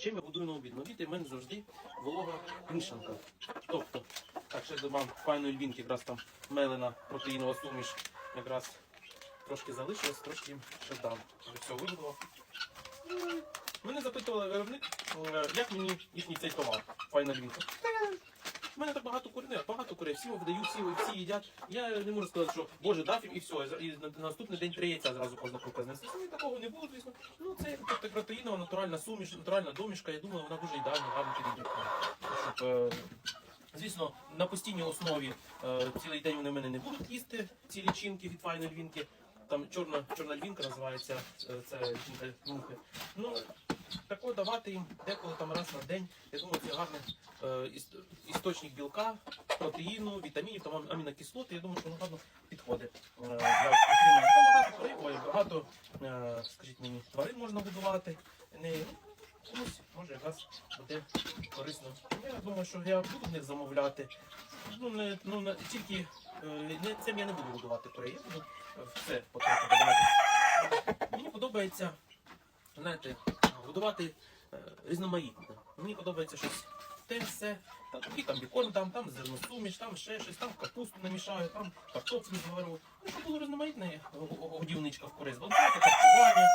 Чим я будую на обід? На в мене завжди волога мішанка. Тобто, так, ще додам файної львінки, якраз там мелена протеїнова суміш, якраз трошки залишилось, трошки ще дам. Щоб все вибуло. Мене запитували виробник, е, як мені їхній цей товар, файна львінка. У мене так багато курей, багато курей, всі видають, всі, всі їдять. Я не можу сказати, що Боже, дав їм і все. І на, на наступний день три яйця зразу кожна курка знесе. Ну, Такого не було, звісно. Ну це тобто, протеїнова натуральна суміш, натуральна домішка. Я думаю, вона дуже ідеально гарно підійде. Е, звісно, на постійній основі е, цілий день вони в мене не будуть їсти ці лічинки від файної львінки. Там чорна, чорна львінка називається, е, це мухи. Ну, давати їм деколи там раз на день. Я думаю, це гарний е, іс- істочник білка, протеїну, вітамінів, там ам- амінокислоти. Я думаю, що воно гарно підходить е, для багато ой, багато, е, скажіть мені, тварин можна годувати. Не, комусь може якраз буде корисно. Я думаю, що я буду в них замовляти. Ну, не, ну, не, тільки е, не, цим я не буду годувати курей, я буду е, все додавати. Мені подобається, знаєте, годувати різноманітне. різноманітно. Мені подобається щось те все. Там, і там бікон, там, там зерносуміш, там ще щось, там капусту намішаю, там картоплю зварю. Ну, щоб було різноманітне годівничка в курей, так, харчування.